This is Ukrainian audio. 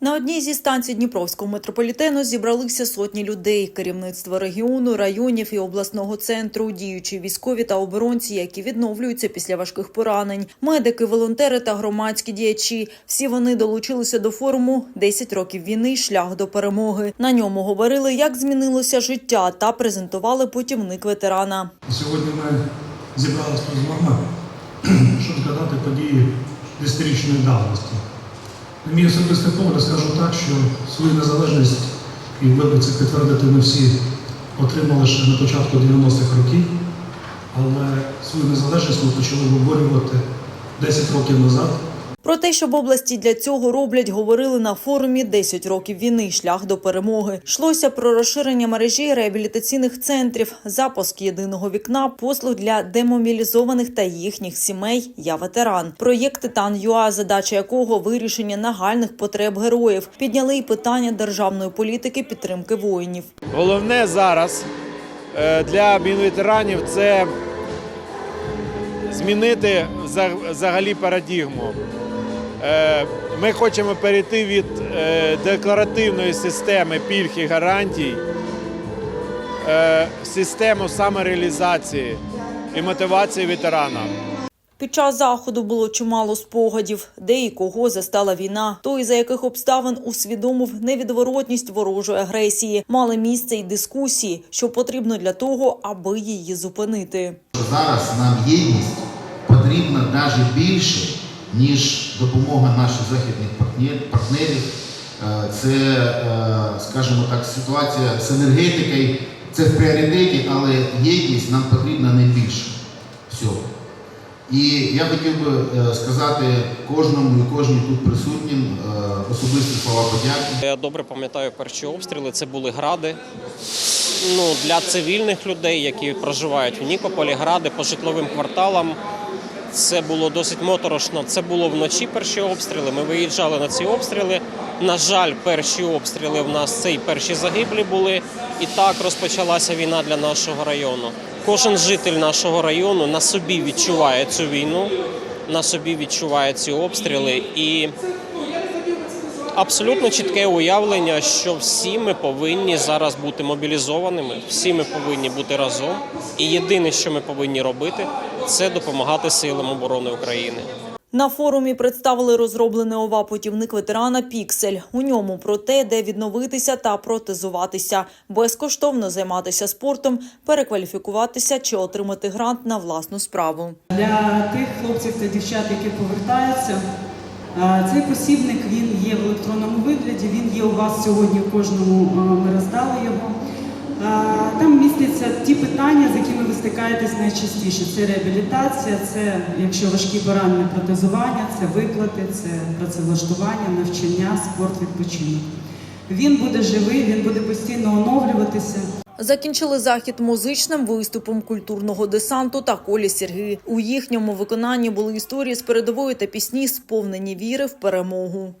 На одній зі станцій Дніпровського метрополітену зібралися сотні людей. Керівництво регіону, районів і обласного центру, діючі військові та оборонці, які відновлюються після важких поранень, медики, волонтери та громадські діячі. Всі вони долучилися до форуму «10 років війни. Шлях до перемоги. На ньому говорили, як змінилося життя, та презентували путівник ветерана. Сьогодні ми зібралися з вами, щоб згадати події десятирічної давності. Мій особистий погляд скажу так, що свою незалежність, і це підтвердити ми всі отримали ще на початку 90-х років, але свою незалежність ми почали виборювати 10 років назад. Про те, що в області для цього роблять, говорили на форумі «10 років війни. Шлях до перемоги. Йшлося про розширення мережі реабілітаційних центрів, запуск єдиного вікна, послуг для демобілізованих та їхніх сімей. Я ветеран. Проєкт Титан ЮА, задача якого вирішення нагальних потреб героїв. Підняли й питання державної політики підтримки воїнів. Головне зараз е, для ветеранів це змінити взаг- взагалі парадігму. Е, Ми хочемо перейти від е, декларативної системи пільг і гарантій е, в систему самореалізації і мотивації ветерана. Під час заходу було чимало спогадів, де і кого застала війна, той за яких обставин усвідомив невідворотність ворожої агресії. Мали місце й дискусії, що потрібно для того, аби її зупинити. Зараз нам єдність потрібна навіть більше, ніж допомога наших західних партнерів. Е, Це, е, скажімо так, ситуація з енергетикою, це в пріоритеті, але єдність нам потрібна найбільше всього. І я хотів би е, сказати кожному і кожній тут присутнім особисті слова подяки. Я добре пам'ятаю перші обстріли. Це були гради. Ну, для цивільних людей, які проживають в Нікополі, гради по житловим кварталам. Це було досить моторошно. Це було вночі перші обстріли. Ми виїжджали на ці обстріли. На жаль, перші обстріли в нас це і перші загиблі були. І так розпочалася війна для нашого району. Кожен житель нашого району на собі відчуває цю війну, на собі відчуває ці обстріли. І абсолютно чітке уявлення, що всі ми повинні зараз бути мобілізованими, всі ми повинні бути разом. І єдине, що ми повинні робити, це допомагати силам оборони України. На форумі представили розроблений ова путівник ветерана Піксель. У ньому про те, де відновитися та протезуватися, безкоштовно займатися спортом, перекваліфікуватися чи отримати грант на власну справу. Для тих хлопців та дівчат, які повертаються, цей посібник він є в електронному вигляді. Він є у вас сьогодні кожному. Ми роздали його. Там містяться ті питання, з якими ви стикаєтесь найчастіше. Це реабілітація, це якщо важкі поранення, протезування, це виплати, це працевлаштування, навчання, спорт, відпочинок. Він буде живий, він буде постійно оновлюватися. Закінчили захід музичним виступом культурного десанту та колі сірги. У їхньому виконанні були історії з передової та пісні, сповнені віри в перемогу.